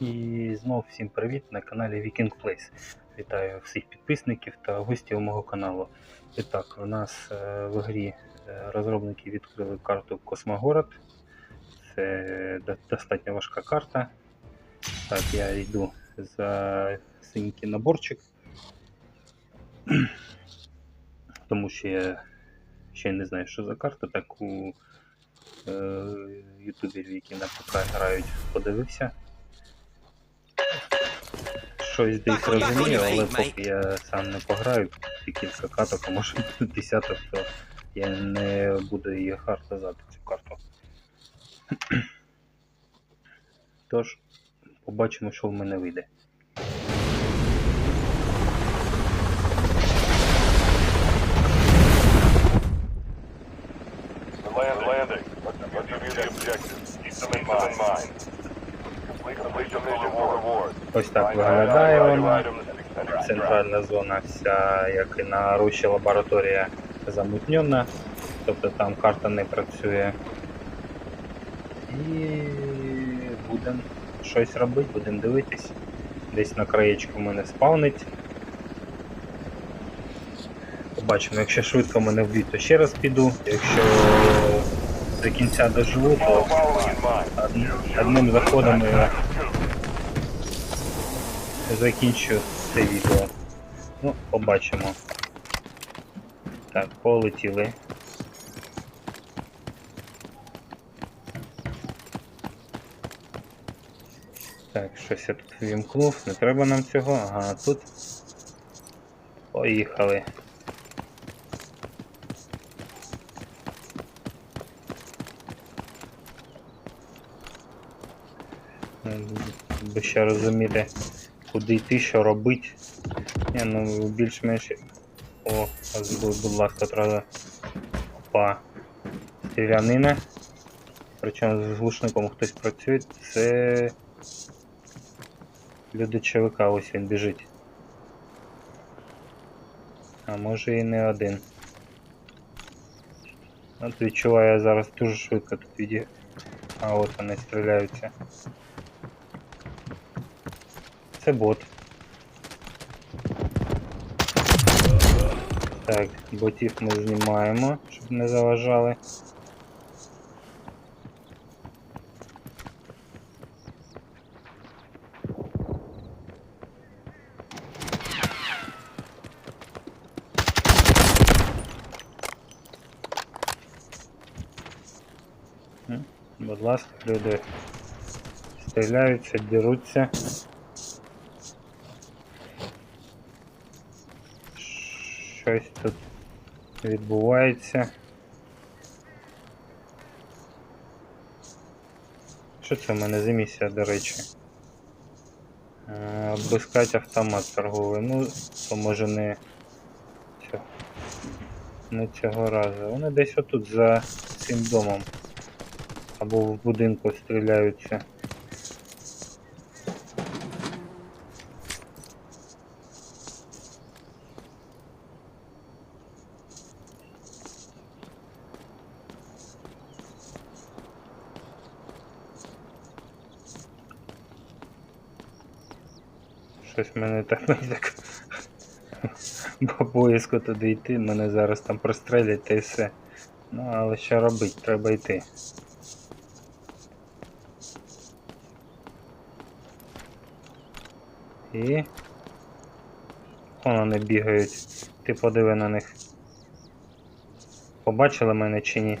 І знов всім привіт на каналі Viking Place. Вітаю всіх підписників та гостів мого каналу. І так, у нас е, в грі е, розробники відкрили карту Космогород. Це достатньо важка карта. Так, я йду за синький наборчик. Тому що я ще не знаю, що за карта, так у е, ютуберів, які на ПК грають, подивився. Щось десь розумію, але поки я сам не пограю, кілька каток, а може десяток, то я не буду її хард казати, цю карту. Тож, побачимо, що в мене вийде. Ось так виглядає вона. Центральна зона вся, як і на руші лабораторія, замутнена, тобто там карта не працює. І будемо щось робити, будемо дивитись. Десь на краєчку мене спавнить. Побачимо, якщо швидко мене вб'ють, то ще раз піду. Якщо до кінця доживу, то одним заходом я закінчу це відео. Ну, побачимо. Так, полетіли. Так, щось я тут вімкнув, не треба нам цього. Ага, тут. Поїхали. Би ще розуміти, куди йти, що робити. Ні, ну більш-менш. О, будь ласка, треба. Опа. Стрілянина. Причому з глушником хтось працює. Це. Люди ЧВК, ось він біжить. А може і не один. От відчуваю я зараз дуже швидко тут віді. А от вони стріляються. Це бот. Так, ботів ми знімаємо, щоб не заважали. Будь ласка, люди стріляються, діруться. Щось тут відбувається. Що це в мене за місія, до речі? Е, Обискати автомат торговий. Ну, то може не цього, не цього разу. Вони десь отут за цим домом. Або в будинку стріляються. Щось мене так мені так по туди йти, мене зараз там прострелять та й все. Ну, але що робити, треба йти. І. Вон вони бігають. Ти подиви на них. Побачили мене чи ні?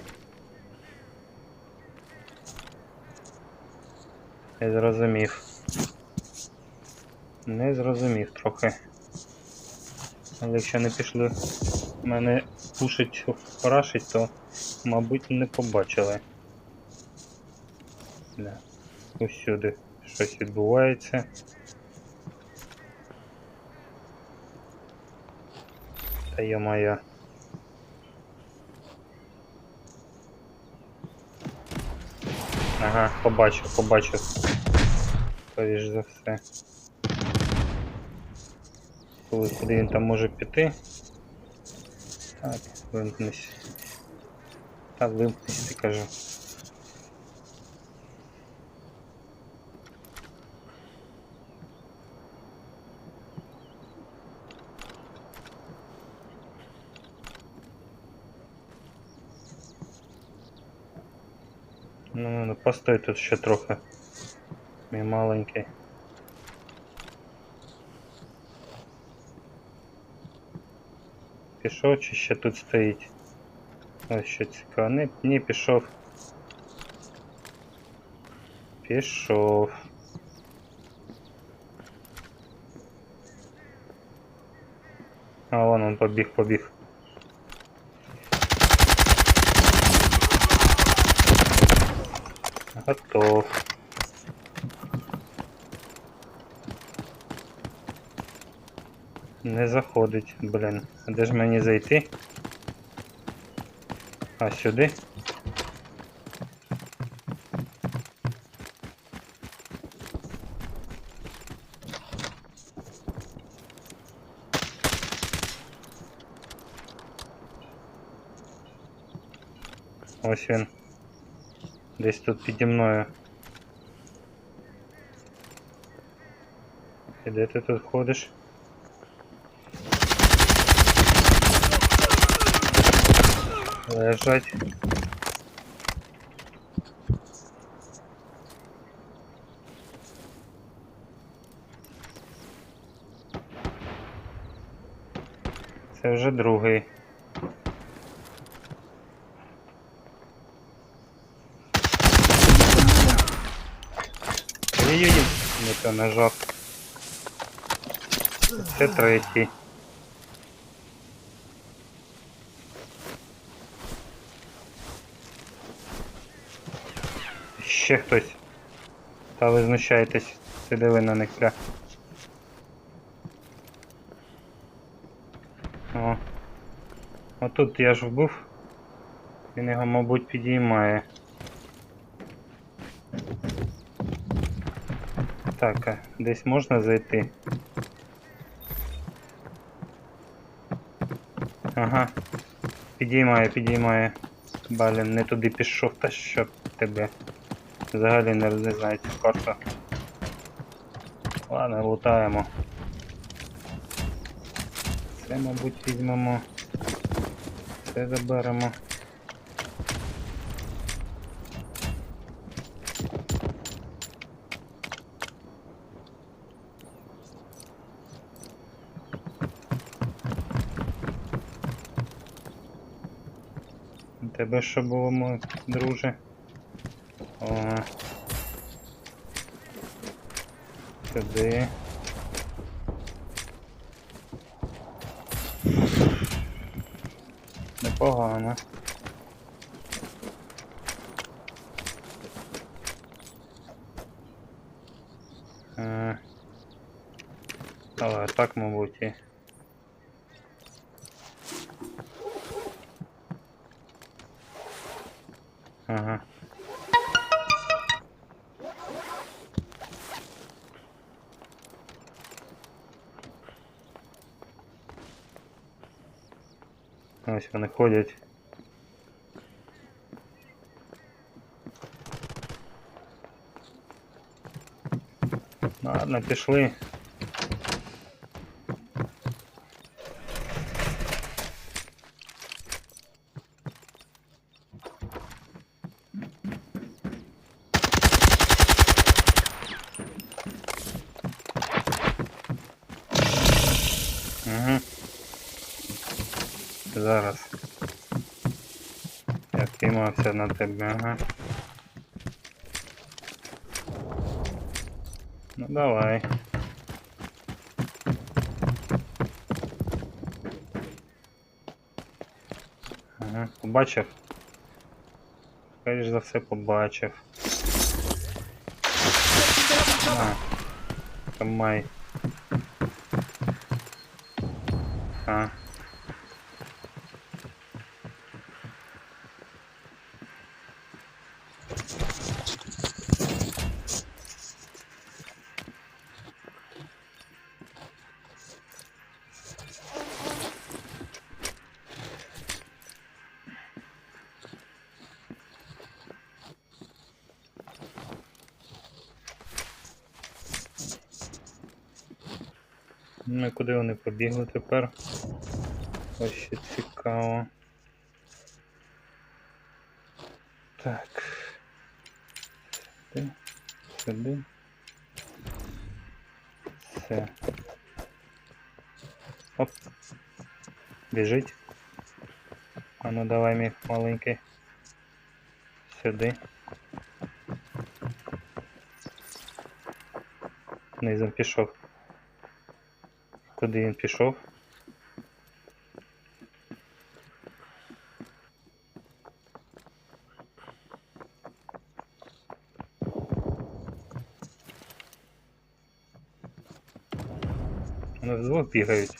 Не зрозумів. Не зрозумів трохи. Але якщо не пішли мене пушить парашить, то, мабуть, не побачили. Да. Усюди щось відбувається. Та йо-моє. Ага, побачив, побачив. Скоріш за все. коли куди він там може піти. Так, вимкнись. Та вимкнись, ти кажу. Ну, ну, постой тут ще трохи. Мій маленький. Пішов чи ще тут стоїть? Ось що цікаво. Не, ні, пішов. Пішов. А вон он побіг, побіг. Готов. Не заходить, блін. А де ж мені зайти? А сюди? Ось він. Десь тут піді мною. І де ти тут ходиш? Лежать. Це вже другий. Ой-ой-ой, не то нажав. Це третій. Ще хтось. Та ви знущаєтесь, це де ви на них бля. О. Отут я ж вбив. Він його, мабуть, підіймає. Так, а десь можна зайти? Ага. Підіймає, підіймає. Блін, не туди пішов, та що тебе. Взагалі не, цю карту. Ладно, лутаємо. Це, мабуть, візьмемо. Це заберемо. Тебе що було, мой друже? О. Сюди. Непогано. Е, Але так, мабуть, і. Ага. Ось вони ходять. Ладно, пішли. Угу. Зараз. Впіймався на тебе, ага. Ну давай. Ага, побачив. Скоріш за все побачив. На. Тримай. А. Ну і куди вони побігли тепер? Ось ще цікаво. Так. Сюди. Сюди. Все. Оп. Біжить. А ну давай мій маленький. Сюди. Низом пішов. Куди він пішов? Вони вдвох бігають.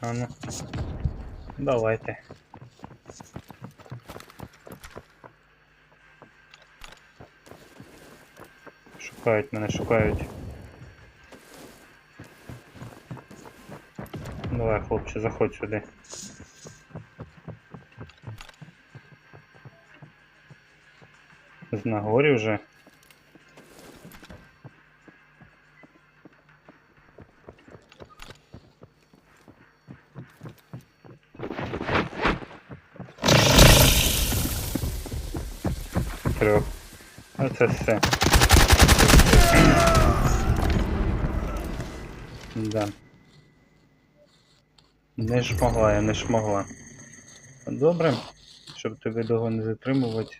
А ну. Давайте. Шукають мене, шукають. Давай, хлопче, заходь сюди. З нагорі вже. Трьох. Оце все. Да. Не шмогла, я не шмогла. Добре, щоб тебе довго не затримувати.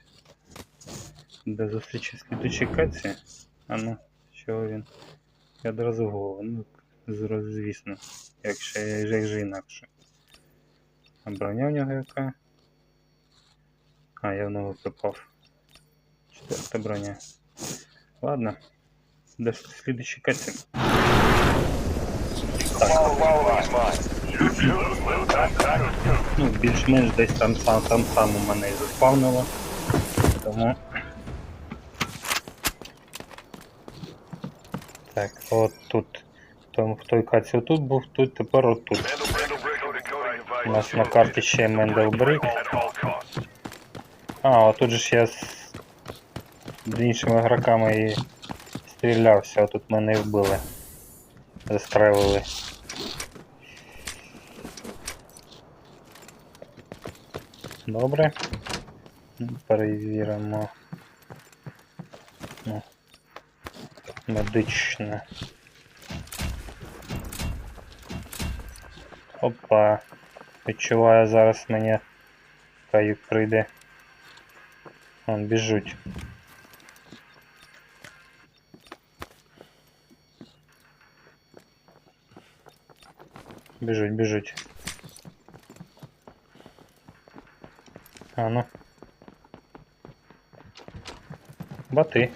До зустрічі слідучій каці. А ну, що він? Я одразу голову. Ну, звісно. Якщо як же інакше. А броня в нього яка? А, я в нього попав. Четверта броня. Ладно. До слідучій каці. Follow, Ну, більш-менш десь там сам там сам у мене і заспавнило. Тому. Так, от тут. Там в той каці отут був, тут тепер отут. У нас на карті ще Менделбрик. А, отут же ж я з, з іншими гроками і стрілявся, а тут мене і вбили. Застрелили. Добре. Ну, Перевіримо. Ну, медичне. Опа. Відчуваю зараз мені каюк прийде. Вон біжуть. Біжуть, біжуть. А ну. Бати.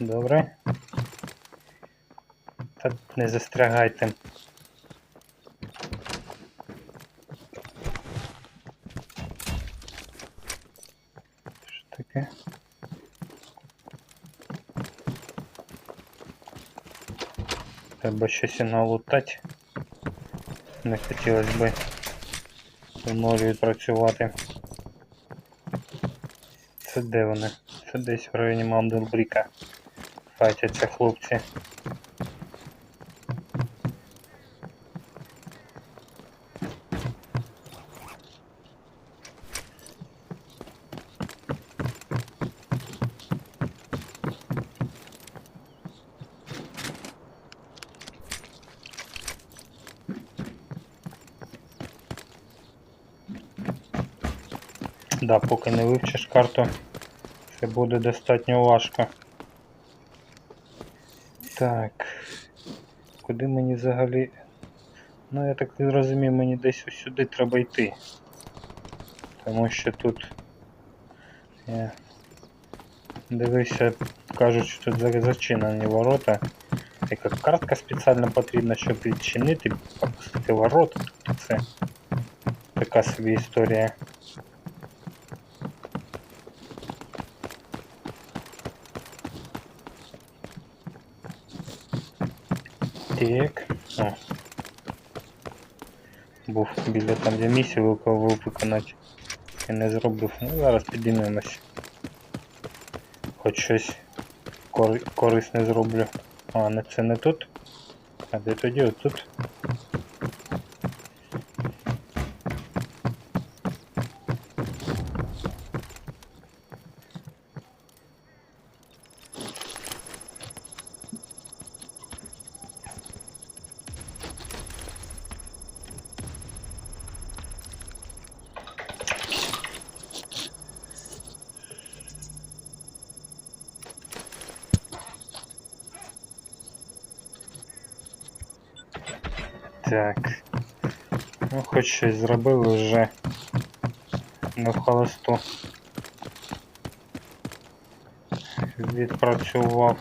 Добре. Та не застрягайте. Що таке? Треба щось налутати. Не хотілося б в морі відпрацювати. Це де вони? Це десь в районі Манделбріка. Файтяться хлопці. Да, поки не вивчиш карту, це буде достатньо важко. Так. Куди мені взагалі. Ну, я так розумію, мені десь ось сюди треба йти. Тому що тут. Я дивився, кажуть, що тут за- зачинені ворота. Яка картка спеціально потрібна, щоб відчинити, попустити ворота. Це така собі історія. Так. О. Був біля там, де місію виконати. Я не зробив. Ну, зараз підіймемось. Хоч щось кор- корисне зроблю. А, не це не тут. А де тоді отут? Так. Ну, хоч щось зробили вже. Не в холосту. Відпрацював.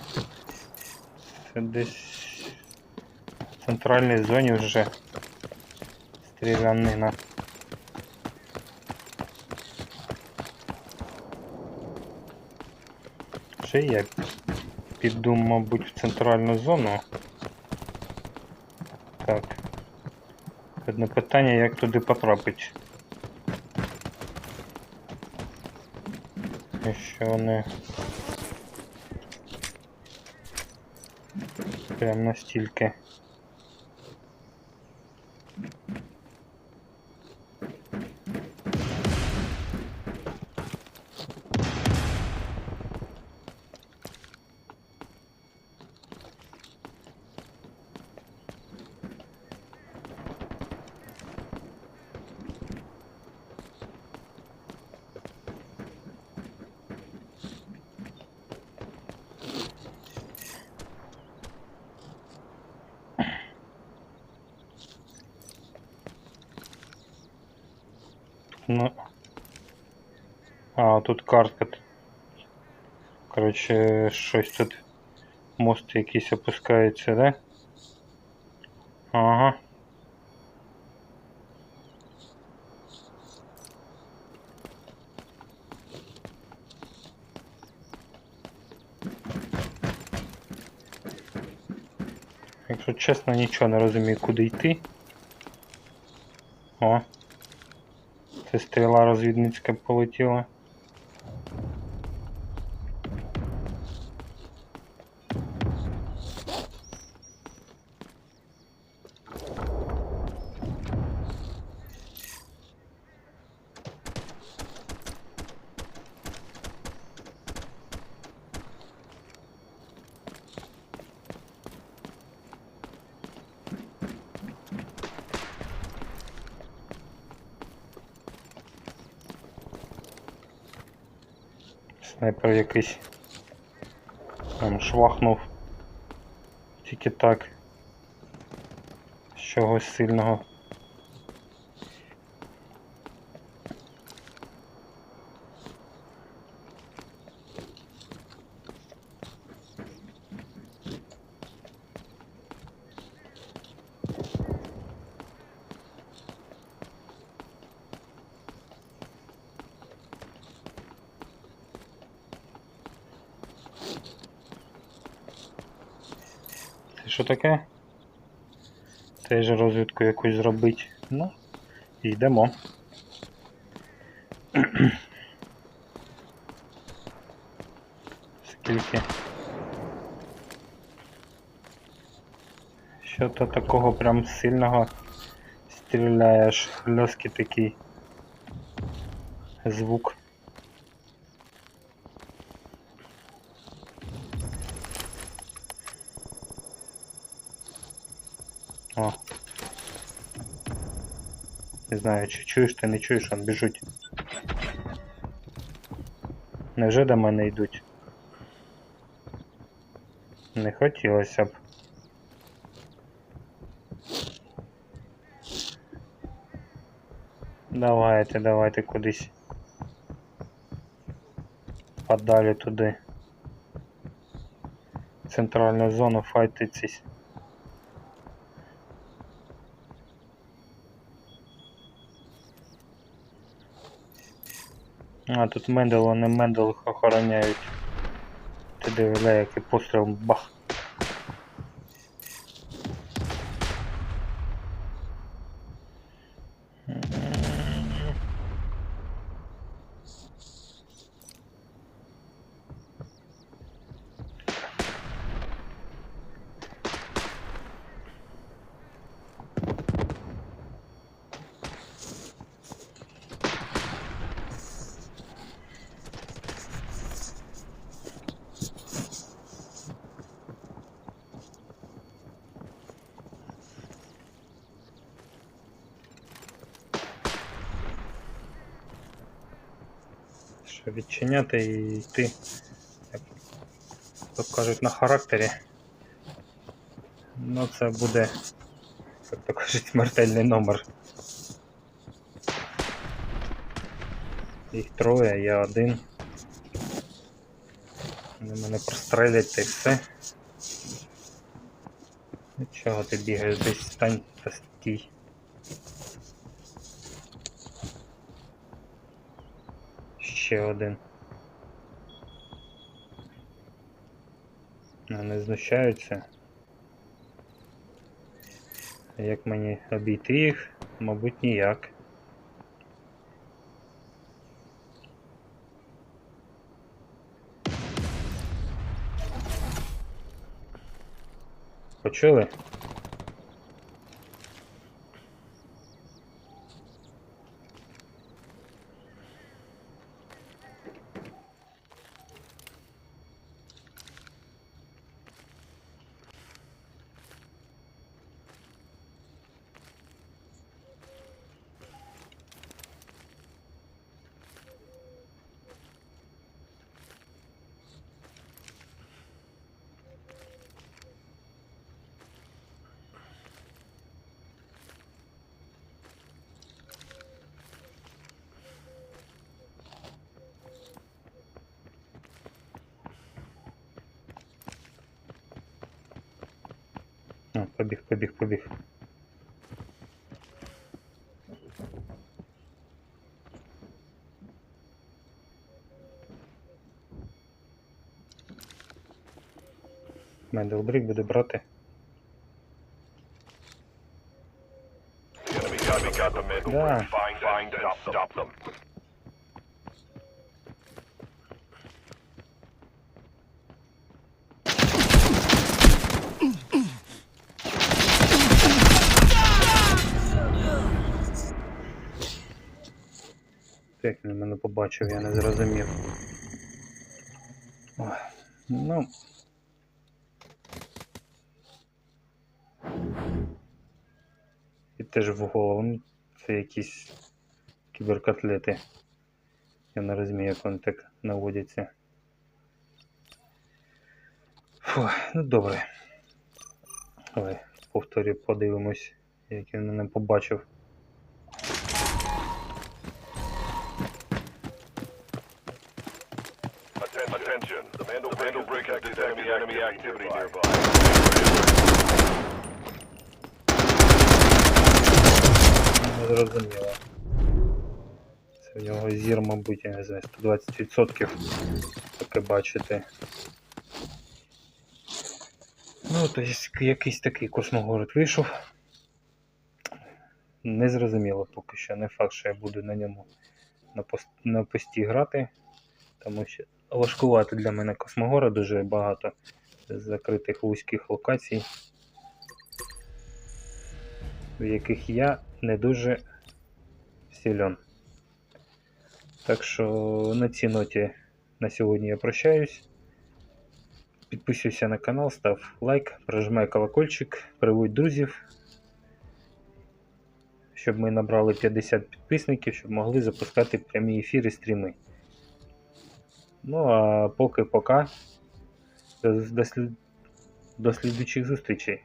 Це десь в центральній зоні вже стрілянина. Ще я піду, мабуть, в центральну зону. Так. Одне питання, як туди потрапити. Якщо вони прям настільки. Ну. А, тут картка. Коротше, щось тут. Мост якийсь опускається, да? Ага. Якщо чесно, нічого не розумію, куди йти. О. Це стріла розвідницька полетіла. Снайпер якийсь там швахнув. Тільки так. З чогось сильного. Що таке? Теж розвідку якусь зробити. Ну, йдемо. Скільки? Що-то такого прям сильного стріляє, аж хльоский такий звук. О. Не знаю, чи чуєш ти, не чуєш, он біжуть. Невже до мене йдуть? Не хотілося б. Давайте, давайте кудись. Подалі туди. Центральну зону файтитись. А, тут Мендел, вони Мендел охороняють. Ти диви, який постріл бах. Що і йти, як то кажуть, на характері. Ну це буде, як то кажуть, смертельний номер. Їх троє, я один. Вони мене прострелять й все. Ну чого ти бігаєш десь стань та стій. Ще один. Вони знущаються. Як мені обійти їх? Мабуть, ніяк. Почули? А, побіг, побіг, побіг. Менделбрик буде брати. Да. Побачив, я не зрозумів. Ой, ну. І теж в голову. Ну, Це якісь кіберкотлети. Я не розумію, як вони так наводяться. Фу, ну добре. Давай, повторю, подивимось, як він мене побачив. Зір, мабуть, я не знаю, 120% таке бачите. Ну, то якийсь такий космогород вийшов. Не зрозуміло поки що. Не факт, що я буду на ньому на, пост, на пості грати. Тому що важкувати для мене космогора дуже багато закритих вузьких локацій, в яких я не дуже силен. Так що на цій ноті на сьогодні я прощаюсь. Підписуйся на канал, став лайк, прожимай колокольчик, приводь друзів, щоб ми набрали 50 підписників, щоб могли запускати прямі ефіри, стріми. Ну а поки пока. До, до, до слідуючих зустрічей.